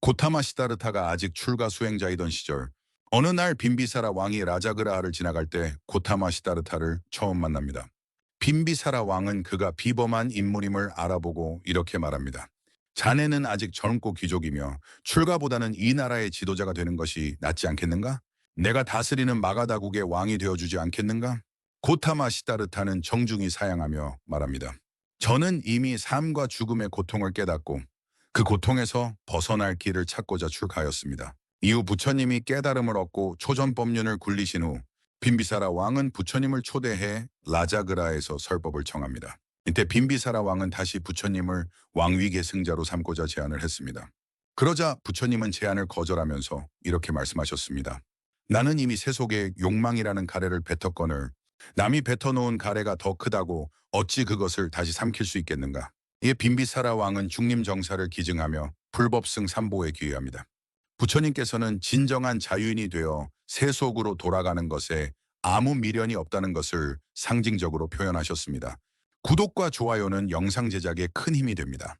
고타마 시다르타가 아직 출가 수행자이던 시절 어느 날 빈비사라 왕이 라자그라하를 지나갈 때 고타마 시다르타를 처음 만납니다. 빈비사라 왕은 그가 비범한 인물임을 알아보고 이렇게 말합니다. 자네는 아직 젊고 귀족이며 출가보다는 이 나라의 지도자가 되는 것이 낫지 않겠는가? 내가 다스리는 마가다국의 왕이 되어주지 않겠는가? 고타마 시다르타는 정중히 사양하며 말합니다. 저는 이미 삶과 죽음의 고통을 깨닫고 그 고통에서 벗어날 길을 찾고자 출가하였습니다. 이후 부처님이 깨달음을 얻고 초전법륜을 굴리신 후 빈비사라 왕은 부처님을 초대해 라자그라에서 설법을 청합니다. 이때 빈비사라 왕은 다시 부처님을 왕위 계승자로 삼고자 제안을 했습니다. 그러자 부처님은 제안을 거절하면서 이렇게 말씀하셨습니다. 나는 이미 세속에 욕망이라는 가래를 뱉었거늘 남이 뱉어놓은 가래가 더 크다고 어찌 그것을 다시 삼킬 수 있겠는가. 이에 빈비사라 왕은 중림 정사를 기증하며 불법승 삼보에 귀의합니다. 부처님께서는 진정한 자유인이 되어 세속으로 돌아가는 것에 아무 미련이 없다는 것을 상징적으로 표현하셨습니다. 구독과 좋아요는 영상 제작에 큰 힘이 됩니다.